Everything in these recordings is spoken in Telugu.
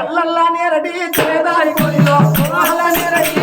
అల్లల్లానే రెడీ చేదాయి కొలిలో అల్లనే రెడీ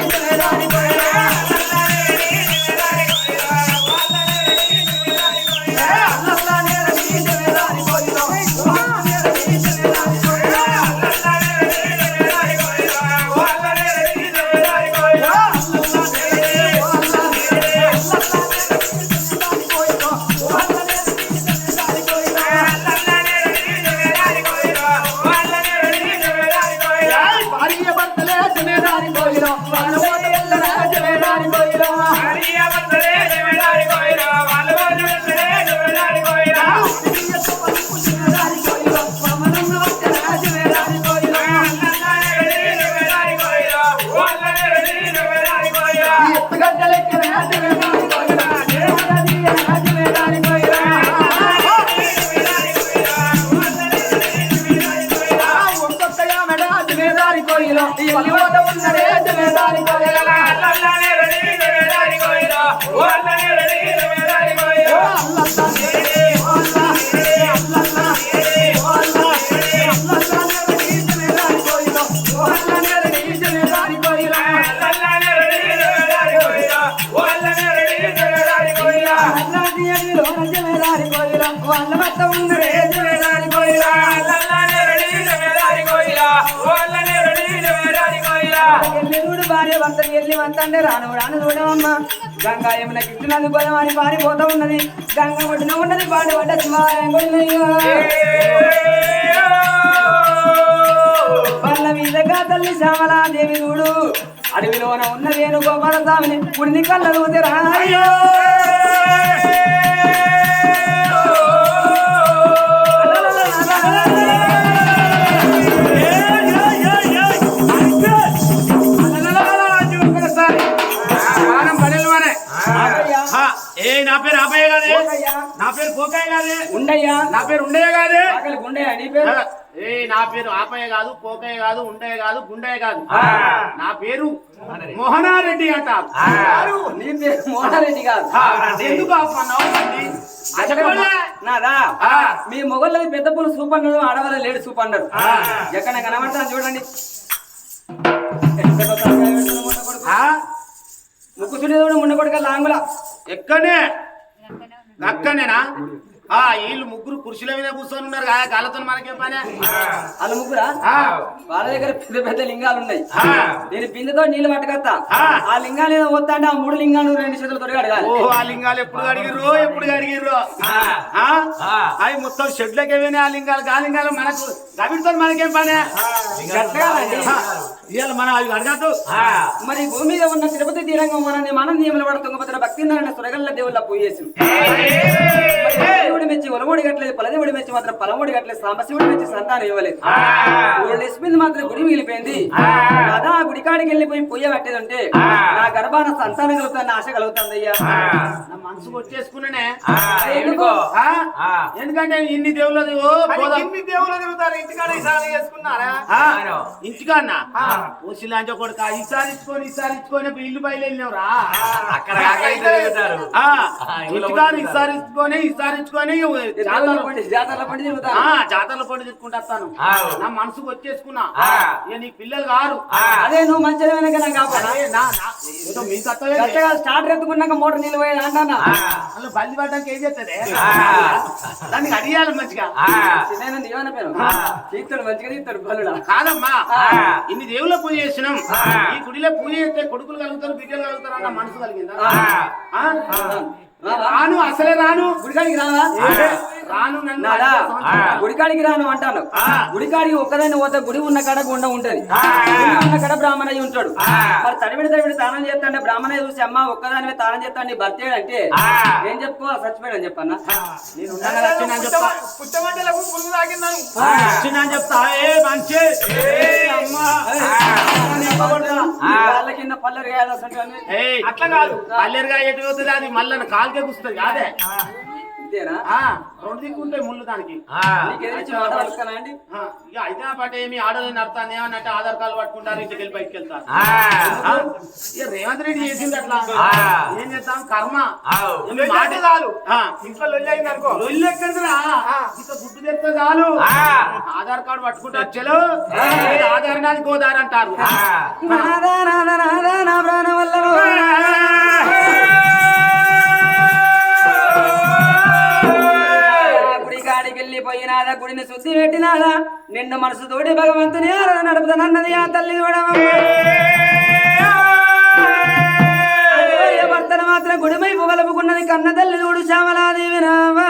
భార్య భర్త ఎల్లి వంతంటే రాను రాను చూడమమ్మ గంగా ఏమైనా కిట్టునందు గోదావరి పారిపోతా ఉన్నది. గంగ ఒడ్డున ఉన్నది పాడు పడ్డ పల్ల మీదగా తల్లి శ్యామలాదేవి చూడు. అడవిలోన ఉన్న వేణుగోపాల స్వామిని పుడిని కళ్ళలు రాయో పేరు ఆపయ్య కాదే నా పేరు పోకయ్య కాదే ఉండయ్యా. నా పేరు ఉండయ్య కాదే గుండయ్యా. నీ పేరు? ఏ నా పేరు ఆపయ్య కాదు పోకయ్య కాదు ఉండయ్య కాదు గుండయ్య కాదు. నా పేరు మోహనారెడ్డి. అంటారు నీ పేరు మోహనారెడ్డి కాదు. ఎందుకు. నాదా. మీ మొగళ్ళది పెద్ద పూలు సూప్ అన్నారు ఆడవాళ్ళ లేడు సూప్ అన్నారు ఆ. ఎక్కడ కనబడతాను చూడండి? ముక్కు సునీదుడు ముండ కొడుక లాంగుల. ఎక్కనే నక్కనేనా ఆ వీళ్ళు ముగ్గురు కుర్చీల మీద కూర్చొని ఉన్నారు గాలతో మనకేం పని? వాళ్ళ ముగ్గురా? ఆ. వాళ్ళ దగ్గర పెద్ద పెద్ద లింగాలు ఉన్నాయి. ఆ. నేను బిందెతో నీళ్ళు పట్టుకొస్తా. ఆ. లింగాలు ఏదో వస్తా అంటే ఆ మూడు లింగాలు రెండు చేతులతో అడగాలి. ఓహో ఆ లింగాలు ఎప్పుడు అడిగిర్రు ఎప్పుడు అడిగిర్రు అవి మొత్తం షెడ్లకి ఏమైనా ఆ లింగాలు. ఆ లింగాలు మనకు రవితో మనకేం పని. ఇవాళ మనం అవి అడగద్దు. మరి భూమి మీద ఉన్న తిరుపతి తీరంగం మనని మనం నియమల పడ తుంగభద్ర భక్తి నారాయణ సురగల్ల దేవుళ్ళ పూయేసి. దేవుడి మెచ్చి ఒలమోడి గట్లేదు పలదేవుడి మెచ్చి మాత్రం పలమోడి గట్లేదు సాంబశివుడి మెచ్చి సంతానం ఇవ్వలేదు. ఇస్మింది మాత్రం గుడి మిగిలిపోయింది. అదా ఆ గుడి కాడికి వెళ్ళిపోయి పొయ్య పట్టేది ఉంటే నా గర్భాన సంతానం కలుగుతాను ఆశ కలుగుతుంది అయ్యా నా మనసు కొట్టేసుకున్నానే? ఎందుకంటే ఇన్ని దేవుళ్ళు. ఇన్ని దేవుళ్ళు తిరుగుతారు ఇంటికాడ ఈసారి చేసుకున్నారా? ఆ? ఇంటికన్నా ఓసిలాంటి కొడుక ఈసారి ఇచ్చుకొని ఈసారి ఇచ్చుకొని ఇల్లు బయలు వెళ్ళినవరా అక్కడ. ఇంటికాడ ఈసారి ఇచ్చుకొని ఈసారి ఇచ్చుకొని జాతరల పండి జాతరల పండి తిరుగుతా. వస్తాను. నా మనసుకు వచ్చేసుకున్నా. ఇక నీ పిల్లలు కారు. అదే నువ్వు మంచిగా స్టార్ట్ ఎత్తుకున్నాక మోటార్ నీళ్ళు అంటానా? అసలు బల్లి పడ్డానికి ఏం చేస్తుంది దానికి అడియాలి మంచిగా. నేను ఏమన్నా పేరు? తీస్తాడు మంచిగా తీస్తాడు బలుడా కాదమ్మా. ఆ. ఇన్ని దేవుళ్ళ పూజ చేసినాం. ఈ గుడిలో పూజ చేస్తే కొడుకులు కలుగుతారు బిడ్డలు కలుగుతారు అన్న మనసు కలిగిందా? ఆ? రాను అసలే రాను. గుడికాడికి రావా? గుడికాడికి రాను అంటాను. ఆ. గుడికాడికి ఒక్కదాన్ని పోతే గుడి ఉన్న కాడ గుండ ఉంటది ఉన్న కాడ బ్రాహ్మణయ్య ఉంటాడు. మరి తడివిడి తడివిడి తానం చేస్తాంటే బ్రాహ్మణయ్య చూసి అమ్మ ఒక్కదానివే తానం చేస్తాను నీ భర్త అంటే ఏం చెప్పుకో చచ్చిపోయాడని చెప్పన్నా. నేను అని చెప్తా. పుట్టమంటలకు పురుగు తాకిందని వచ్చినా అని చెప్తా. ఏ మంచి. ఏ, అమ్మా. వాళ్ళ కింద పల్లెరు కాదు అసలు అని. ఏయ్, అట్లా కాదు. పల్లెరుగా ఎటు పోతుంది అది మళ్ళీ కాలుకే కూస్తుంది కాదే. అంతేనా ఆ, రెండు దిక్కు ఉంటాయి ముళ్ళు దానికి ఇక అయితే పాట ఏమి ఆడలేని అర్థాన్ని ఏమన్నట్టు ఆధార్ కార్డు పట్టుకుంటారు ఇంటికి వెళ్ళి బయటకు వెళ్తారు ఆ? ఇక రేవంత్ రెడ్డి చేసింది అట్లా ఏం చేస్తాం కర్మ మాట చాలు ఆ. ఇంట్లో లొల్లి అయింది అనుకో లొల్లి ఎక్కడిదిరా? ఇంత గుడ్డు తెస్తే చాలు ఆ. ఆధార్ కార్డు పట్టుకుంటే వచ్చేలు ఆధార్ నాది గోదార్ అంటారు కాడికి గుడిని శుద్ధి పెట్టినాదా? నిండు మనసు తోడి భగవంతుని ఆరాధన నడుపుతానన్నది ఆ తల్లి చూడవమ్మ భర్తను మాత్రం గుడిమై పుగలుపుకున్నది కన్న తల్లి చూడు శ్యామలాదేవి రావా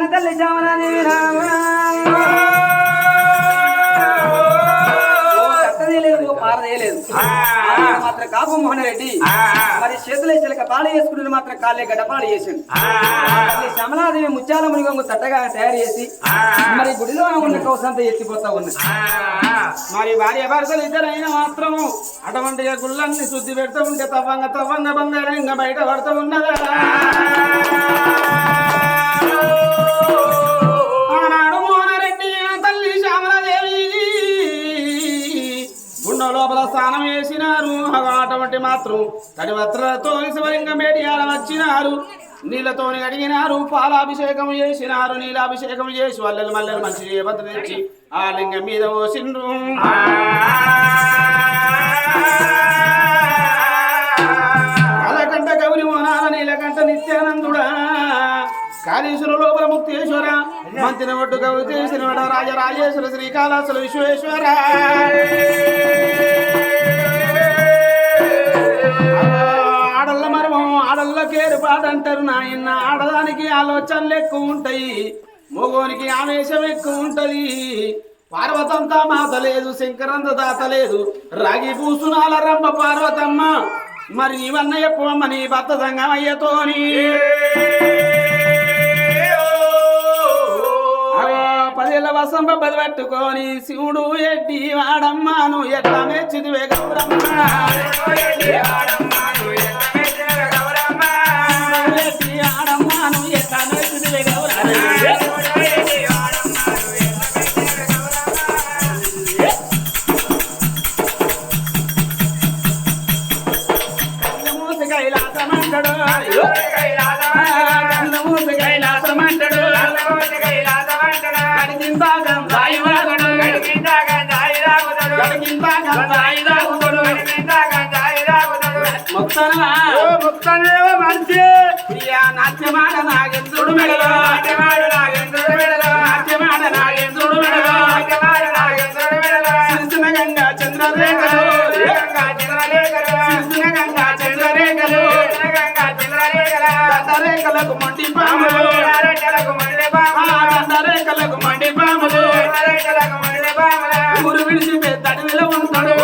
కన్న తల్లి ఆయన మాత్రం కాపు మోహన్ రెడ్డి. మరి చేతులే చిలక పాలు చేసుకుని మాత్రం కాళ్ళే గడ్డపాలు చేసిండు. తల్లి శ్యామలాదేవి ముత్యాల మునిగొంగు తట్టగా తయారు చేసి మరి గుడిలో ఉన్న కౌసంతా ఎత్తిపోతా ఉన్నది. మరి భార్య భర్తలు ఇద్దరైనా మాత్రం అటువంటి గుళ్ళన్ని శుద్ధి పెడతా ఉంటే తవ్వంగ తవ్వంగ బంగారంగా బయట పడుతూ ఉన్నదా? ఆనాడు మోహనరెడ్డి తల్లి శ్యామలదేవి. గుండె లోపల స్నానం వేసినారు అటువంటి మాత్రం కడివత్రలతో వస్త్రాలతో మేడియాల వచ్చినారు. నీళ్ళతోని అడిగినారు పాలాభిషేకం చేసినారు. నీలాభిషేకం చేసి వల్లలు మల్లెలు మంచి చేపత్ర తెచ్చి ఆ లింగం మీద పోసిండ్రు. కలకంట గౌరి మోనాల నీలకంట నిత్యానందుడా. కాళేశ్వర లోపల ముక్తేశ్వర. మంతిన ఒడ్డు గౌరి రాజ రాజేశ్వర శ్రీకాళాసుల విశ్వేశ్వర. ఆడల్ల మర్మం ఆడల్ల కేరు అంటారు నాయన్న. ఆడదానికి ఆలోచనలు ఎక్కువ ఉంటాయి. మగోనికి ఆవేశం ఎక్కువ ఉంటది. పార్వతంతా మాత లేదు శంకరంత దాత లేదు రాగి పూసునాల రంభ పార్వతమ్మ. మరి నీవన్న చెప్పమ్మ నీ భర్త సంగమయ్యతోని? పదేళ్ళ వసంప పట్టుకొని శివుడు ఎడ్డి వాడమ్మాను ఎట్లా మెచ్చిదివే గౌరమ్మ? మొత్తనమా మంచి ప్రియా నాట్యమాడ నాగేంద్రుడు మెడలో. నాట్యమాడ నాగేంద్రుడు మెడలో. సిరిసిన గంగా చంద్రరేఖలు. సిరిసిన గంగా చంద్రరేఖలు. మండి పాములు. ఆ దండరేఖలకు మండి పాములు. ఊరు విడిచి పెద్ద అడవిలో ఉంటాడు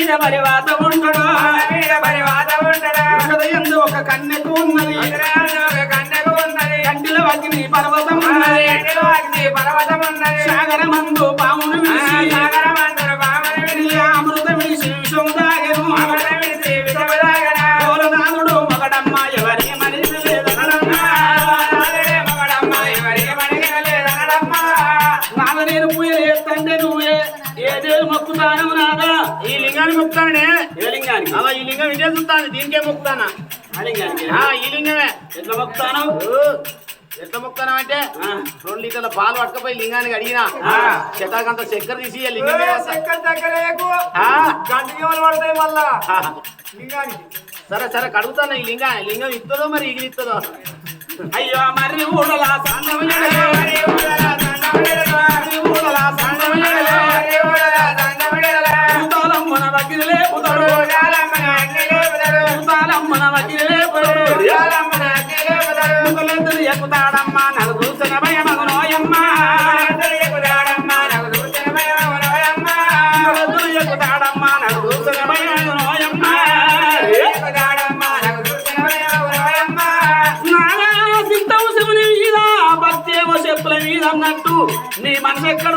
కొండ మీద పరివాత ఉంటాడు హృదయందు ఒక కన్నెకు ఉన్నది. కంటిలో అగ్ని పర్వతం ఉన్నది. సాగర మందు పామును విడిచి ప్రియ అమృతం విడిచి విషం దాగెను గోలనాథుడు మగడమ్మ ఎవరి మనిషి లేదనడమ్మా. నాన్న నేను పూయలు ఎత్తంటే నువ్వే ఏదే మొక్కుతాను నాదా? ఈ లింగాన్ని మొక్కుతానే ఏ అలా ఈ లింగం ఇదే చూస్తాను దీనికే మొక్కుతానా? ఆ లింగానికి. ఈ లింగమే. ఎట్లా మొక్కుతాను? ఎట్లా మొక్కుతానం అంటే రెండు లీటర్ల పాలు పట్టుకపోయి లింగానికి అడిగినా. చెట్టాకంత చక్కెర తీసి లింగం. చక్కర పడతాయి మళ్ళా. లింగానికి. సరే సరే కడుగుతాను ఈ లింగం. లింగం ఇస్తుందో మరి ఇగిలి ఇస్తుందో అయ్యో మరి ఊడలా ఎక్కుతాడమ్మా నలుగురు సునభయ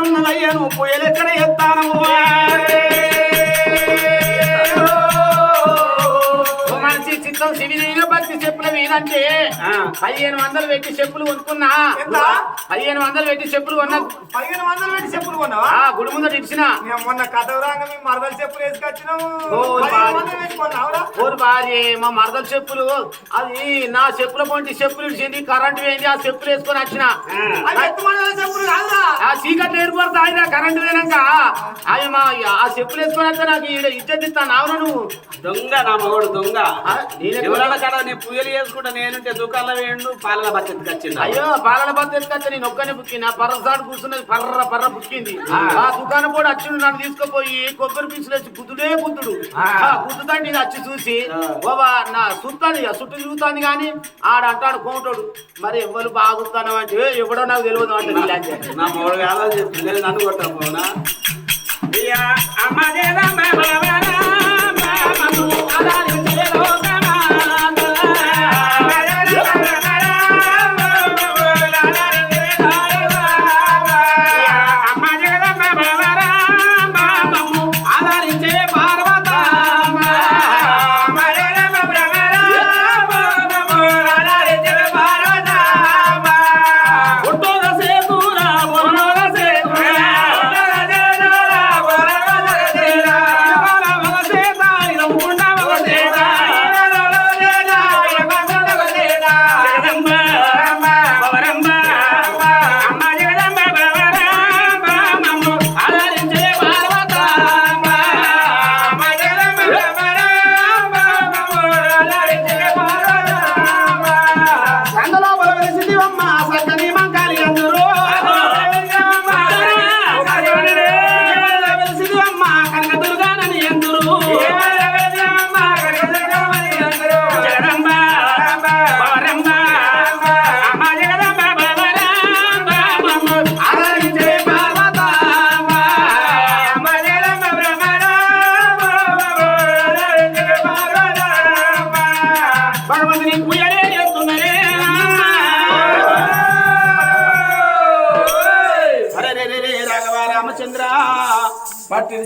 ఉన్నదయ్యా నువ్వు ఎక్కడ ఎత్తాను మనిషి చిత్తం శివుని మీద భక్తి చెప్పుల అంటే పదిహేను వందలు పెట్టి చెప్పులు కొనుక్కున్నా? పదిహేను వందలు పెట్టి చెప్పులు కొన్నా పదిహేను వందలు పెట్టి చెప్పులు కొన్నావా? ఆ గుడి ముందట ఇచ్చిన మేము మొన్న కథవరాంగ మేము మరదలు చెప్పులు వేసుకొచ్చినాము. ఓరు మా మరదల చెప్పులు. అది నా చెప్పుల పొంటి చెప్పులు ఇచ్చింది కరెంట్ పోయింది ఆ చెప్పులు వేసుకొని వచ్చిన. చెప్పులు కాదురా? ఆ చీకట్లు ఏర్పడతా ఆయన కరెంట్ పోయినాక. అవి మా ఆ చెప్పులు వేసుకొని వస్తే నాకు ఈడ ఇజ్జత్ ఇస్తాను. అవును నువ్వు. దొంగ నా మగోడు దొంగ. ఆ, నేనే ఎవరన్నా నీ పూయలు చేసుకుంటా నేనుంటే దుకాణంలో వేయండు పాలల వచ్చింది అయ్యో పాలన బద్ద ఎత్తుకొస్తే నేను ఒక్కనే బుక్కిన పర్రసాడు కూర్చున్నది పర్ర పర్ర బుక్కింది ఆ. దుకాణం కూడా వచ్చిండు నన్ను తీసుకుపోయి కొబ్బరి పీసులు వచ్చి ఆ. ఆ గుద్దుతాండి ఇది వచ్చి చూసి. బాబా నా సుత్తాది చుట్టూ తిరుగుతాంది కానీ ఆడ అంటాడు కోమటోడు మరి ఎవరు బాగుతాను అంటే "ఏ, ఎవడో నాకు తెలియదు అంటే నన్ను కొట్టాను పోనా అందులోపల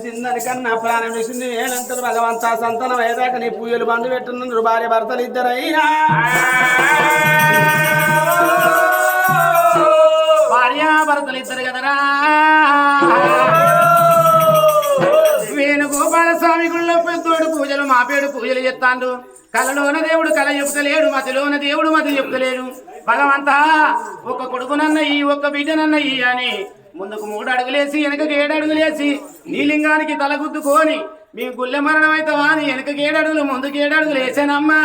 పట్టిన చిందని కన్నా ప్రాణం చేసింది ఏలంతరు భగవంత. సంతానం అయ్యేదాకా నీ పూజలు బంధు పెట్టున్నారు భార్య భర్తలు ఇద్దరైనా భార్య భర్తలు ఇద్దరు కదరా. వేణుగోపాల స్వామి గుళ్ళో పెద్దోడు పూజలు మాపేడు పూజలు చేస్తాండు. కలలోన దేవుడు కల చెప్తలేడు మతిలోన దేవుడు మతి చెప్తలేడు. భగవంతా ఒక కొడుకునన్నయ్యి ఒక బిడ్డనన్నయ్యి అని ముందుకు మూడు అడుగులేసి వెనకకి ఏడు అడుగులేసి నీ లింగానికి తలగుద్దుకొని మీ గుళ్ళె మరణం అయితే వాని వెనకకి ఏడు అడుగులు ముందుకు ఏడు అడుగులు వేసానమ్మా.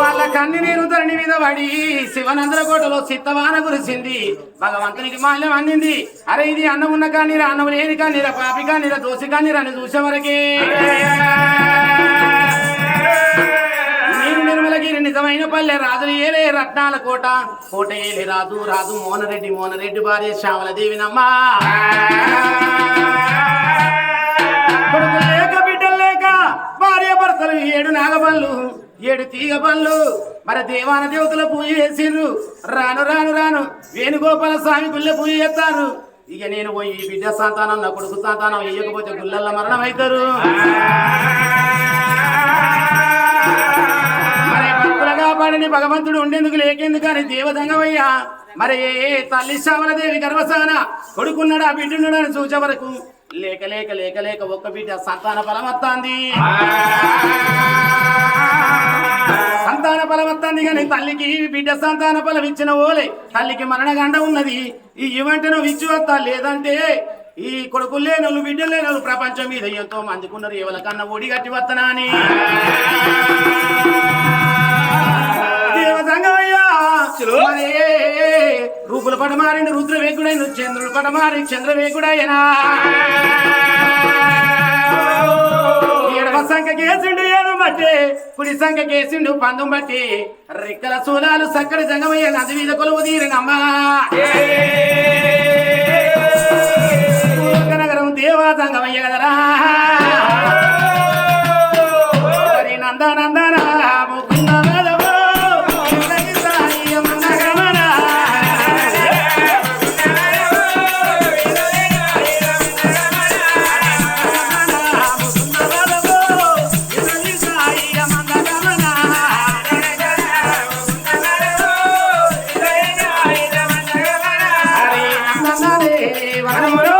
వాళ్ళ కన్ని నీరు ధరణి మీద పడి శివనందర కోటలో చిత్తవాన కురిసింది. భగవంతునికి మాల్యం అందింది. అరే ఇది అన్నం ఉన్న కానీరా అన్నం లేని కానీరా పాపి కానీరా దోషి కానీరా అని చూసే వరకే అనంతగిరి నిజమైన పల్లె రాజులు ఏలే రత్నాల కోట. కోట ఏలే రాజు రాజు మోనరెడ్డి మోనరెడ్డి భార్య శ్యామలదేవినమ్మా కొడుకులు లేక బిడ్డలు లేక భార్య భర్తలు ఏడు నాగబళ్ళు ఏడు తీగ పళ్ళు మరి దేవాన దేవతల పూజ చేసిండ్రు. రాను రాను రాను వేణుగోపాల స్వామి గుళ్ళ పూజ చేస్తారు. ఇక నేను పోయి బిడ్డ సంతానం నా కొడుకు సంతానం వేయకపోతే గుళ్ళల్లో మరణం అవుతారు. కాపాడని భగవంతుడు ఉండేందుకు లేకేందుకు అని దేవదంగమయ్యా. మరి ఏ తల్లి శ్యామలదేవి గర్వసాన కొడుకున్నాడు ఆ బిడ్డున్నాడు అని చూచే వరకు లేక లేక లేక లేక ఒక్క బిడ్డ సంతాన ఫలం వస్తాంది సంతాన ఫలం వస్తాంది కానీ తల్లికి బిడ్డ సంతాన ఫలం ఇచ్చిన ఓలే. తల్లికి మరణగండ ఉన్నది. ఈ ఇవంటే నువ్వు ఇచ్చి వస్తా లేదంటే ఈ కొడుకు లేనోళ్ళు బిడ్డలు లేనోళ్ళు ప్రపంచం మీద ఎంతో మందుకున్నారు ఎవరికన్నా ఒడి కట్టి వత్తనా అని దేవ సంగమయ్యా వచ్చులు మరి రూపుల పడమారిండు రుద్రవేకుడైన చంద్రుడు పడమారి చంద్రవేకుడైనా. ఎడమ సంఖ కేసిండు ఏడు బట్టి కుడి సంఖ కేసిండు పందం బట్టి రిక్కల సూలాలు సక్కడి జంగమయ్య నది మీద కొలువు తీరినమ్మా. నగరం దేవా జంగమయ్య కదరా. హరి పూల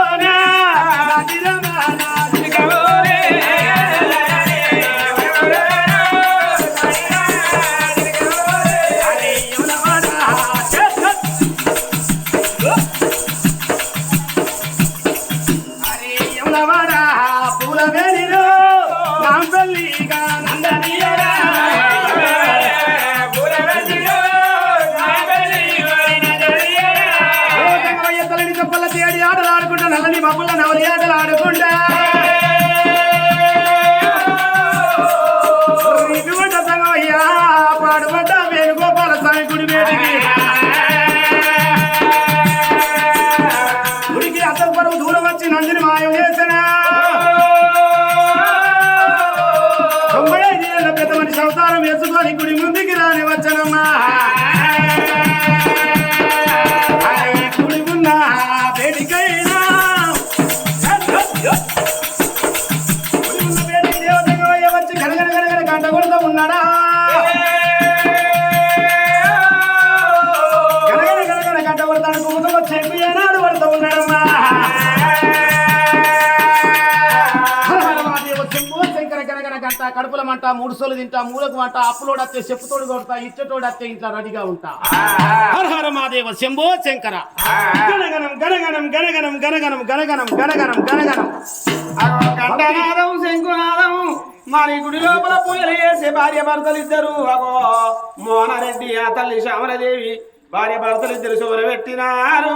మాయం చేసిన మంట మూడు సోలు తింటా మూలకు మంట అప్పులోడు వస్తే చెప్పుతోడు కొడతా ఇచ్చటోడు వస్తే ఇంట్లో రెడీగా ఉంటా. హర హర మహాదేవ శంభో శంకర. గణగణం గణగణం గణగణం గణగణం గణగణం గణగణం గణగణం కంఠనాదం శంకునాదం మరి గుడి లోపల పూజలు చేసే భార్య భర్తలు ఇద్దరు అగో మోహనరెడ్డి ఆ తల్లి శ్యామలదేవి భార్య భర్తలు ఇద్దరు శుభ్ర పెట్టినారు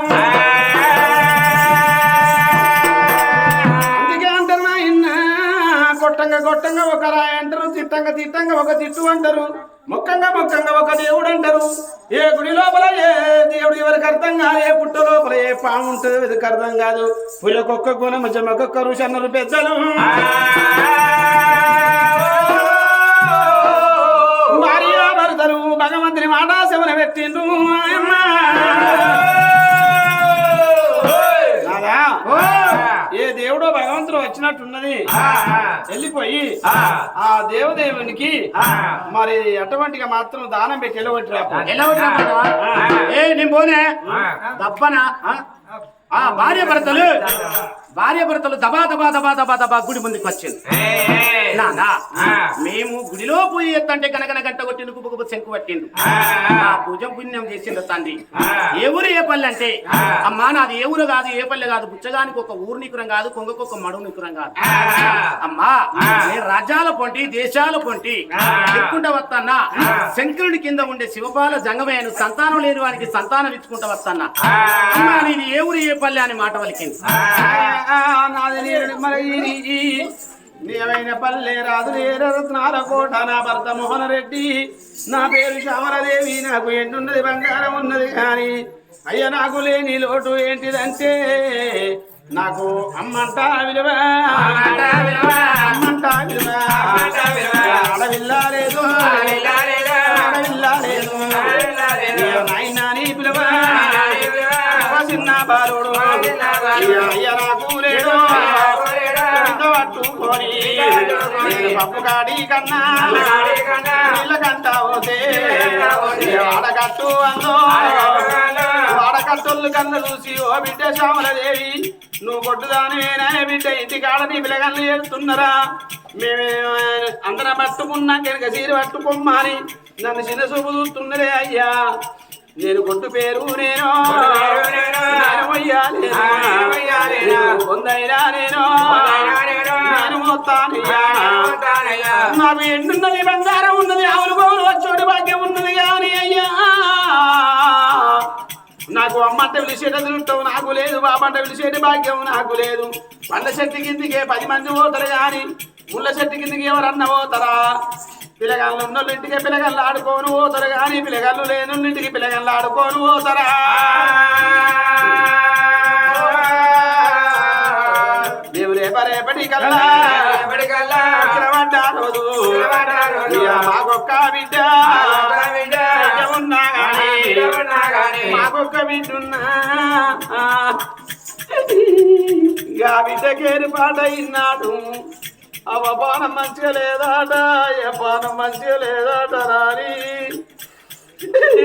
కొట్టంగా కొట్టంగా ఒక రాయి అంటారు తిట్టంగా తిట్టంగా ఒక తిట్టు అంటారు. మొక్కంగా మొక్కంగా ఒక దేవుడు అంటారు. ఏ గుడి లోపల ఏ దేవుడు ఎవరికి అర్థం కాదు ఏ పుట్ట లోపల ఏ పాము ఉంటుంది ఎవరికి అర్థం కాదు. పులకొక్క గుణం జమకొక్క ఋషి అన్నారు పెద్దలు. భార్య భర్తలు భగవంతుని మాట శివన పెట్టిండు అమ్మా దేవుడో భగవంతుడు వచ్చినట్టున్నది వెళ్ళిపోయి ఆ. దేవదేవునికి మరి అటువంటిగా మాత్రం దానం పెట్టి వెళ్ళగొట్టి? ఏ నేను పోనే? దప్పనా ఆ? ఆ భార్య భర్తలు? భార్య భర్తలు దబా దబా దబా దబా దబా గుడి ముందుకు వచ్చింది నానా మేము గుడిలో పూజ ఎత్తంటే కనకన గంట కొట్టిండు కుబుకు శంకు పట్టిండు. ఆ పూజ పుణ్యం చేసిండు తండ్రి. ఏ ఊరు ఏ పల్లె అంటే అమ్మా నాది ఏ ఊరు కాదు ఏ పల్లె కాదు బుచ్చగానికి ఒక ఊరు నికురం కాదు కొంగకు ఒక మడుగు నికురం కాదు. అమ్మా నేను రాజ్యాల పొంటి దేశాల పొంటి చెప్పుకుంటా వస్తానా శంకరుడి కింద ఉండే శివపాల జంగమయ్యను సంతానం లేని వానికి సంతానం ఇచ్చుకుంటా వస్తానా అమ్మా నీది ఏ ఊరు ఏ పల్లె అని మాట వలికింది నాది మరి నీవైన పల్లె రాదు రత్నాల కోట నా భర్త మోహన రెడ్డి. నా పేరు శ్యామలదేవి నాకు ఎండున్నది బంగారం ఉన్నది కానీ అయ్య నాకు లేని లోటు ఏంటిదంటే నాకు అమ్మంట విలువ. అమ్మంట విలువ. ఆడవిల్లా లేదు. నాయనా నీ పిలువ. చిన్న బాలుడు. అయ్య నాకు పట్టుకొని పప్పు కన్నా నీళ్ళ కంట వాడకట్టు అందో కన్ను చూసి ఓ బిడ్డ శ్యామలదేవి నువ్వు కొట్టుదానివేనా బిడ్డ ఇంటి కాడని నీ పిల్లగాళ్ళు చేస్తున్నారా మేమే అందరం పట్టుకున్నా కనుక చీర పట్టుకోమ్మని నన్ను చిన్న చూపు చూస్తుండరే అయ్యా. నేను కొట్టు పేరు నేను. పొందైనా నేను. ఎండున్నది బంగారం ఉన్నది ఆవులు గోవులు వచ్చోటి భాగ్యం ఉన్నది కానీ అయ్యా. నాకు అమ్మంటే పిలిచేట తిరుగుతావు నాకు లేదు. బాబంటే పిలిచేటి భాగ్యం నాకు లేదు. పండ్ల చెట్టు కిందికే పది మంది పోతారు గాని ముళ్ళ చెట్టు కిందికి ఎవరన్నా పోతారా? పిల్లగాళ్ళు ఉన్నోళ్ళు ఇంటికి పిల్లగాళ్ళు ఆడుకోను పోతారు కానీ పిల్లగాళ్ళు లేని ఇంటికి పిల్లగాళ్ళు ఆడుకోను పోతారా మేము రేప రేపటి కల్లా. వచ్చినవంట రోజు. ఇక మాకొక్క బిడ్డ. ఉన్నా గాని. మాకొక్క బిడ్డ ఉన్నా ఇక బిడ్డకేరు పాట ఇన్నాడు. అవ పానం మంచిగా లేదాట ఏ పానం మంచిగా లేదాట రాని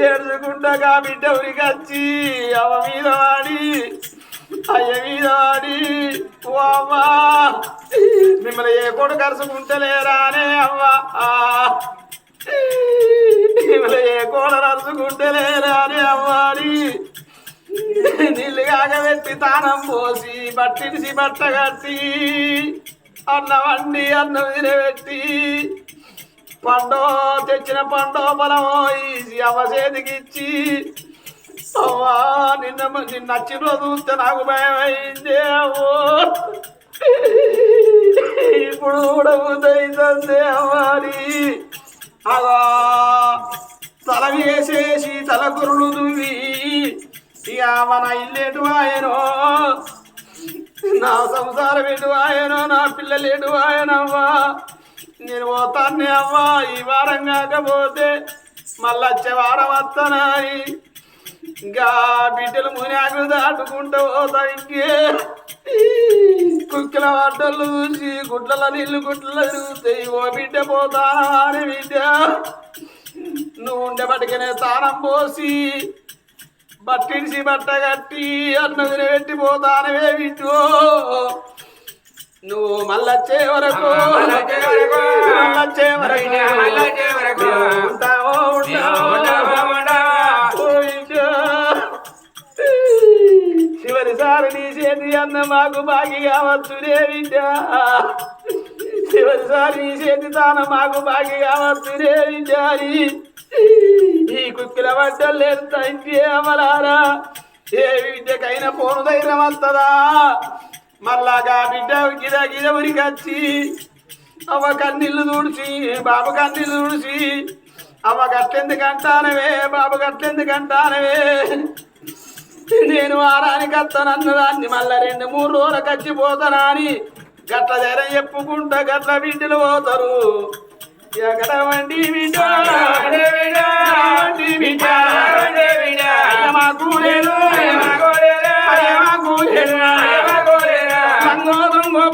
ఏడుచుకుంటగా బిడ్డ ఉరికొచ్చి అవ మీద వాడి అయ్య మీద వాడి ఓ అవ్వా. మిమ్మల్ని ఏ కొడు కరుచుకుంటలేరానే అవ్వా. మిమ్మల్ని ఏ కోడ నరుచుకుంటలేరానే అవ్వాలి నీళ్ళు కాగబెట్టి తానం పోసి బట్టిడిసి బట్ట కట్టి అన్న వండి అన్నం తినబెట్టి పండో తెచ్చిన పండో బలమో ఈ అవసేదికి ఇచ్చి అవ్వా నిన్న నిన్న నచ్చిన చూస్తే నాకు భయం అయింది అవ్వో. ఇప్పుడు కూడా ఉదయిందే అవ్వాలి అలా తల వేసేసి తల గురులు దువ్వి ఇక మన ఇల్లేటు ఆయనో నా సంసారం ఎటు ఆయన నా పిల్లలు ఎటు నేను పోతాన్ని అవ్వా ఈ వారం కాకపోతే మళ్ళొచ్చే వారం వస్తానాయి ఇంకా బిడ్డలు మునియాకులు దాటుకుంటూ పోతా ఇంకే. కుక్కల వాటలు చూసి గుడ్ల నీళ్ళు గుడ్ల చూస్తే ఓ బిడ్డ పోతానా అని బిడ్డ. నువ్వు ఉండే బటికనే తానం పోసి బట్టిడిసి బట్ట కట్టి అన్నది పెట్టి పోతానవే బిడ్డు నువ్వు మళ్ళొచ్చే వరకు మళ్ళొచ్చే వరకు, ఉంటావో. చివరిసారి నీ చేతి అన్న మాకు బాగి కావచ్చునే బిడ్డ చివరిసారి నీ చేతి తాన మాకు బాగి కావచ్చునే అని. ఈ కుక్కిల బట్టలు ఎంత ఇంటి అమలారా? ఏ విద్యకైనా పోను ధైర్యం వస్తుందా? మళ్ళాగా బిడ్డ గిద గిద ఉరికొచ్చి అవ్వ కన్నీళ్ళు తుడిచి బాబు కన్నీళ్ళు తుడిచి అవ్వ గట్లెందుకంటానవే బాబు గట్లెందుకంటానవే నేను ఆరానికి వస్తానన్నదాన్ని మళ్ళా రెండు మూడు రోజులకు వచ్చిపోతానా అని గట్ల ధైర్యం చెప్పుకుంటా గట్ల బిడ్డలు పోతారు.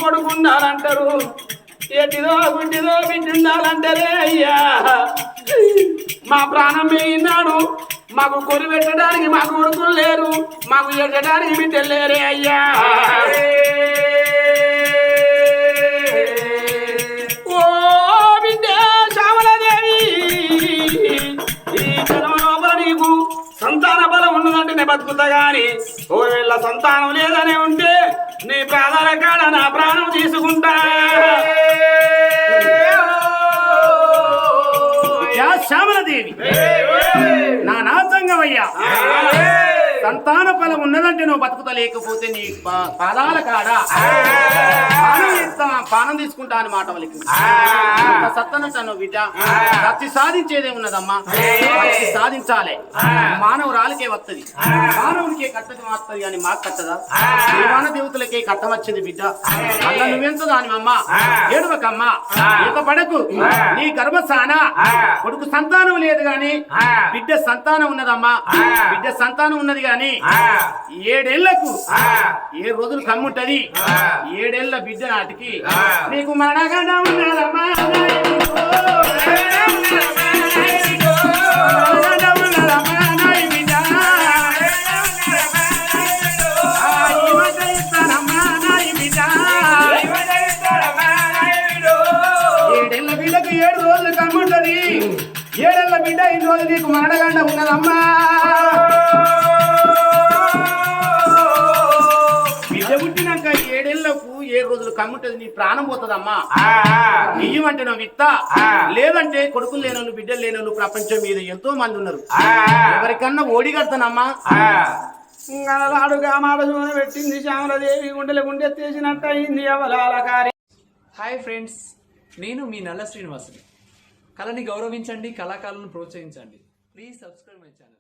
పడుకున్నారంటారు ఎటిదో గుడ్డిదో బిడ్డుండాలంటారే అయ్యా. మా ప్రాణం పోయినాడు మాకు కొని పెట్టడానికి మాకు కొడుకులు లేరు. మాకు ఎట్టడానికి బిడ్డలు లేరే అయ్యా. బతుకుతా గాని ఒకవేళ సంతానం లేదనే ఉంటే నీ ప్రాణాల కాడ నా ప్రాణం తీసుకుంటా శ్యామలదేవి నా నాచంగమయ్యా సంతాన ఫలం ఉన్నదంటే నువ్వు బతుకుతా లేకపోతే నీ పదాల పాదాల కాడ పానం ఇస్తా పానం తీసుకుంటా అని మాట వాళ్ళకి. సత్తనంటాను బిడ్డ. సత్తి సాధించేదే ఉన్నదమ్మా. సత్తి సాధించాలి. మానవురాలకే వత్తది. మానవునికే కట్టది వస్తుంది కానీ మాకు కట్టదా? దేవాన దేవతలకే కట్టం వచ్చింది బిడ్డ. అలా నువ్వెంత దానివమ్మా అమ్మ ఏడువకమ్మా? ఇక పడకు నీ గర్భసాన కొడుకు సంతానం లేదు గాని బిడ్డ సంతానం ఉన్నదమ్మా. బిడ్డ సంతానం ఉన్నది కానీ గాని ఏడేళ్ళకు ఏ రోజులు కమ్ముంటది ఏడేళ్ళ బిడ్డ నాటికి నీకు మరణగండ ఉన్నదమ్మా పోతుందమ్మా. అంటే నువ్వు విత్తా లేదంటే కొడుకులు లేనోళ్ళు బిడ్డలు లేనోళ్ళు ప్రపంచం మీద ఎంతో మంది ఉన్నారు. ఎవరికన్నా ఓడి కడతానమ్మా. పెట్టింది శ్యామలదేవి గుండెల గుండె తీసినట్టు అయింది హాయ్ ఫ్రెండ్స్ నేను మీ నల్ల శ్రీనివాసుని. కళని గౌరవించండి కళాకారులను ప్రోత్సహించండి. Please subscribe my channel